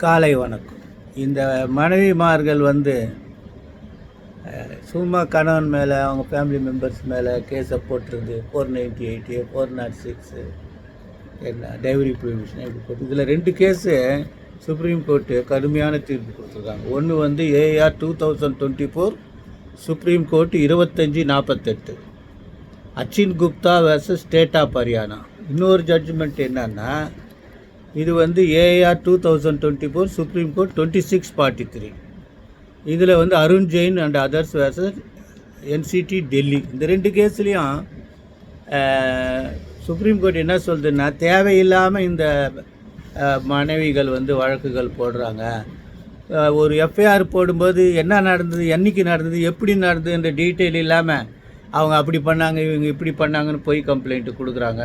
காலை வணக்கம். இந்த மனைவிமார்கள் வந்து சும்மா கணவன் மேலே அவங்க ஃபேமிலி மெம்பர்ஸ் மேலே கேஸை போட்டுருது. Four ninety eight four naught six என்ன டைவரி ப்ரொவிஷன் இப்படி போட்டு. இதில் ரெண்டு கேஸு சுப்ரீம் கோர்ட்டு கடுமையான தீர்ப்பு கொடுத்துருக்காங்க. ஒன்று வந்து AR two thousand twenty four supreme court இருபத்தஞ்சி நாற்பத்தெட்டு Achin Gupta versus state of Haryana இன்னொரு ஜட்ஜ்மெண்ட் என்னன்னா இது வந்து AR two thousand twenty four supreme court twenty six forty three இதில் வந்து Arun Jain and others versus NCT Delhi இந்த ரெண்டு கேஸ்லேயும் சுப்ரீம் கோர்ட் என்ன சொல்லுதுன்னா தேவையில்லாமல் இந்த மனைவிகள் வந்து வழக்குகள் போடுறாங்க. ஒரு எஃப்ஐஆர் போடும்போது என்ன நடந்தது என்னைக்கு நடந்தது எப்படி நடந்ததுன்ற டீட்டெயில் இல்லாமல் அவங்க அப்படி பண்ணாங்க இவங்க இப்படி பண்ணாங்கன்னு போய் கம்ப்ளைண்ட்டு கொடுக்குறாங்க.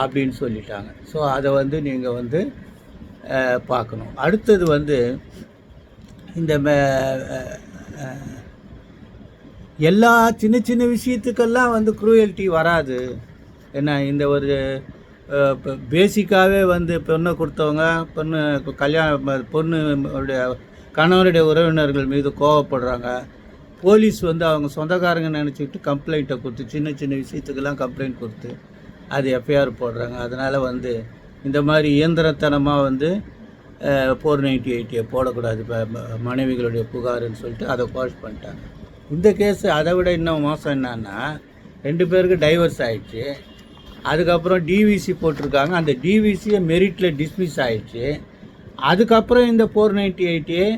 அப்படின்னு சொல்லிட்டாங்க. ஸோ அதை வந்து நீங்கள் வந்து பார்க்கணும். அடுத்தது வந்து இந்த எல்லா சின்ன சின்ன விஷயத்துக்கெல்லாம் வந்து குரூயல்ட்டி வராது. என்ன இந்த ஒரு பேசிக்காகவே வந்து பெண்ணை கொடுத்தவங்க பொண்ணு கல்யாணம் பொண்ணுடைய கணவருடைய உறவினர்கள் மீது கோவப்படுறாங்க. போலீஸ் வந்து அவங்க சொந்தக்காரங்க நினச்சிக்கிட்டு கம்ப்ளைண்ட்டை கொடுத்து சின்ன சின்ன விஷயத்துக்கெல்லாம் கம்ப்ளைண்ட் கொடுத்து அது எஃப்ஐஆர் போடுறாங்க. அதனால் வந்து இந்த மாதிரி இயந்திரத்தனமாக வந்து ஃபோர் நைன்டி எயிட்டியை போடக்கூடாது. இப்போ மனைவிகளுடைய புகாருன்னு சொல்லிட்டு அதை கோஷ் பண்ணிட்டாங்க. இந்த கேஸ் அதை விட இன்னும் மோசம் என்னன்னா ரெண்டு பேருக்கு டைவர்ஸ் ஆயிடுச்சு. அதுக்கப்புறம் டிவிசி போட்டிருக்காங்க. அந்த டிவிசியை மெரிட்டில் டிஸ்மிஸ் ஆயிடுச்சு. அதுக்கப்புறம் இந்த four ninety eight A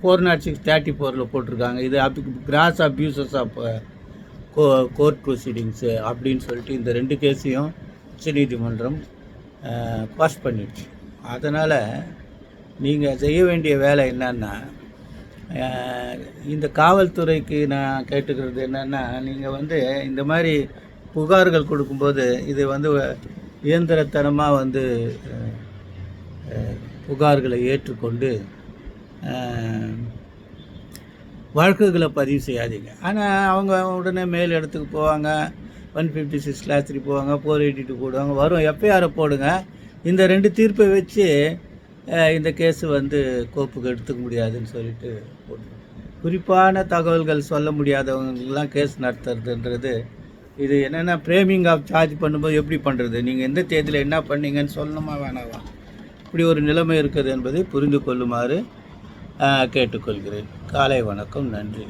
four naught six thirty ஃபோரில் போட்டிருக்காங்க. இது அப் கிராஸ் அப்யூசஸ் ஆஃப் கோ கோர்ட் ப்ரொசீடிங்ஸு அப்படின்னு சொல்லிட்டு இந்த ரெண்டு கேஸையும் உச்சநீதிமன்றம் பாஸ் பண்ணிடுச்சு. அதனால் நீங்கள் செய்ய வேண்டிய வேலை என்னன்னா இந்த காவல்துறைக்கு நான் கேட்டுக்கிறது என்னென்னா நீங்கள் வந்து இந்த மாதிரி புகார்கள் கொடுக்கும்போது இது வந்து இயந்திரத்தனமாக வந்து புகார்களை ஏற்றுக்கொண்டு வழக்குகளை பதிவு செய்யாதீங்க. ஆனால் அவங்க உடனே மேல் இடத்துக்கு போவாங்க. One fifty six class three போவாங்க ஃபோர் எயிட்டி டூ போடுவாங்க. வரும் எஃப்ஐஆரை போடுங்க. இந்த ரெண்டு தீர்ப்பை வச்சு இந்த கேஸு வந்து கோப்புக்கு எடுத்துக்க முடியாதுன்னு சொல்லிட்டு போட்டு குறிப்பான தகவல்கள் சொல்ல முடியாதவங்களுக்கெல்லாம் கேஸ் நடத்துறதுன்றது இது என்னென்னா ஃப்ரேமிங் ஆஃப் சார்ஜ் பண்ணும்போது எப்படி பண்ணுறது நீங்கள் எந்த தேதியில் என்ன பண்ணீங்கன்னு சொல்லணுமா வேணாமா? இப்படி ஒரு நிலைமை இருக்குது என்பதை புரிந்து கொள்ளுமாறு கேட்டுக்கொள்கிறேன். காலை வணக்கம் நன்றி.